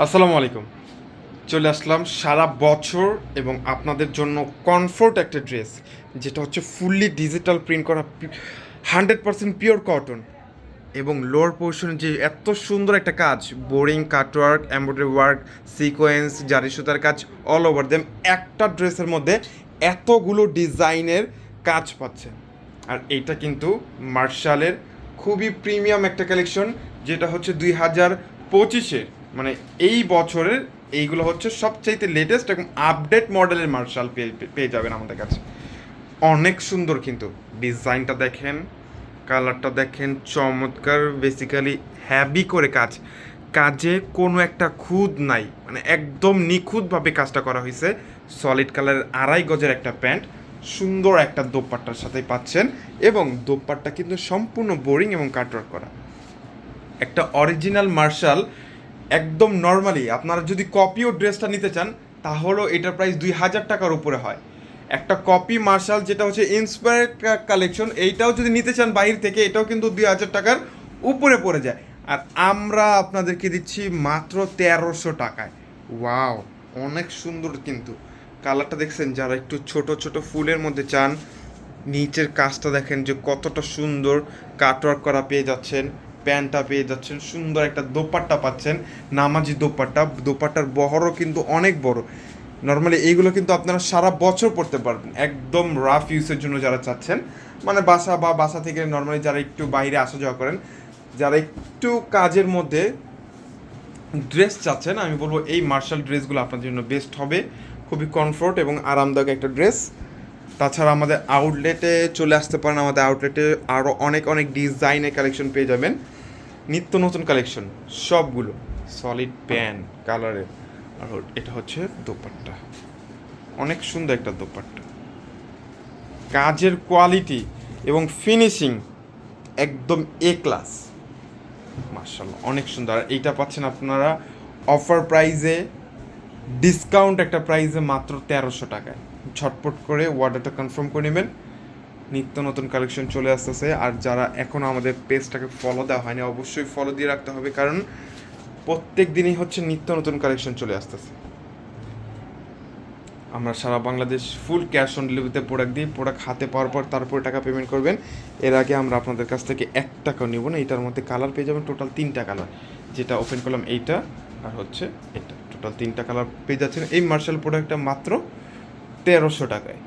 আসসালামু আলাইকুম। চলে আসলাম সারা বছর এবং আপনাদের জন্য কমফোর্ট একটা ড্রেস যেটা হচ্ছে ফুললি ডিজিটাল প্রিন্ট করা হান্ড্রেড পার্সেন্ট পিওর কটন এবং লোয়ার পোর্শনে যে এত সুন্দর একটা কাজ boring cutwork embroidery work sequence zari সুতার কাজ অল ওভার দেম একটা ড্রেসের মধ্যে এতগুলো ডিজাইনের কাজ পাচ্ছে। আর এইটা কিন্তু মার্শালের খুবই প্রিমিয়াম একটা কালেকশন যেটা হচ্ছে দুই হাজার পঁচিশের। মানে এই বছরের এইগুলো হচ্ছে সবচাইতে লেটেস্ট এবং আপডেট মডেলের মার্শাল পেয়ে পেয়ে যাবেন আমাদের কাছে। অনেক সুন্দর কিন্তু। ডিজাইনটা দেখেন কালারটা দেখেন, চমৎকার বেসিক্যালি হ্যাভি করে কাজ। কাজে কোনো একটা খুদ নাই। মানে একদম নিখুঁতভাবে কাজটা করা হয়েছে সলিড কালারের আড়াই গজের একটা প্যান্ট। সুন্দর একটা দোপাট্টার সাথে পাচ্ছেন। এবং দোপাট্টা কিন্তু সম্পূর্ণ বোরিং এবং কাটওয়ার্ক করা। একটা অরিজিনাল মার্শাল একদম নর্মালি আপনারা যদি কপিও ড্রেসটা নিতে চান, তাহলেও এটার প্রাইস দুই হাজার টাকার উপরে হয়। একটা কপি মার্শাল যেটা হচ্ছে ইন্সপায়ার কালেকশন এইটাও যদি নিতে চান বাইরে থেকে, এটাও কিন্তু দুই হাজার টাকার উপরে পড়ে যায়। আর আমরা আপনাদেরকে দিচ্ছি মাত্র তেরোশো টাকায়। ওয়াও অনেক সুন্দর কিন্তু। কালারটা দেখছেন, যারা একটু ছোট ছোট ফুলের মধ্যে চান, নিচের কাজটা দেখেন যে কতটা সুন্দর কাটওয়ার্ক করা পেয়ে যাচ্ছেন। প্যান্টটা পেয়ে যাচ্ছেন, সুন্দর একটা দোপাট্টা পাচ্ছেন, নামাজি দোপাট্টা। দোপাট্টার বহরও কিন্তু অনেক বড়। নর্মালি এইগুলো কিন্তু আপনারা সারা বছর পড়তে পারবেন। একদম রাফ ইউজের জন্য যারা চাচ্ছেন মানে বাসা বা বাসা থেকে নর্মালি যারা একটু বাইরে আসা যাওয়া করেন, যারা একটু কাজের মধ্যে ড্রেস চাচ্ছেন, আমি বলব এই মার্শাল ড্রেসগুলো আপনাদের জন্য বেস্ট হবে। খুবই কমফোর্ট এবং আরামদায়ক একটা ড্রেস তাছাড়া আমাদের আউটলেটে চলে আসতে পারেন। আমাদের আউটলেটে আরও অনেক অনেক ডিজাইনের কালেকশন পেয়ে যাবেন। নিত্য নতুন কালেকশন সবগুলো। সলিড প্যান কালারের আর এটা হচ্ছে দোপাট্টা। অনেক সুন্দর একটা দোপাট্টা। কাজের কোয়ালিটি এবং ফিনিশিং একদম এ ক্লাস মার্শাল্লাহ অনেক সুন্দর। এইটা পাচ্ছেন আপনারা অফার প্রাইজে ডিসকাউন্ট একটা প্রাইজে মাত্র তেরোশো টাকায়। ঝটপট করে অর্ডারটা কনফার্ম করে নেবেন। নিত্য নতুন কালেকশন চলে আসতেছে। আর যারা এখনও আমাদের পেজটাকে ফলো দেওয়া হয়নি, অবশ্যই ফলো দিয়ে রাখতে হবে। কারণ প্রত্যেক দিনই হচ্ছে নিত্য নতুন কালেকশন চলে আসতেছে। আমরা সারা বাংলাদেশ ফুল ক্যাশ অন ডেলিভারিতে প্রোডাক্ট দিই। প্রোডাক্ট হাতে পাওয়ার পর তারপরে টাকা পেমেন্ট করবেন। এর আগে আমরা আপনাদের কাছ থেকে এক টাকাও নেব না। এটার মধ্যে কালার পেয়ে যাবেন টোটাল তিনটা কালার যেটা ওপেন করলাম এইটা আর হচ্ছে এটা। টোটাল তিনটা কালার পেয়ে যাচ্ছেন। এই মার্শাল প্রোডাক্টটা মাত্র তেরোশো টাকায়।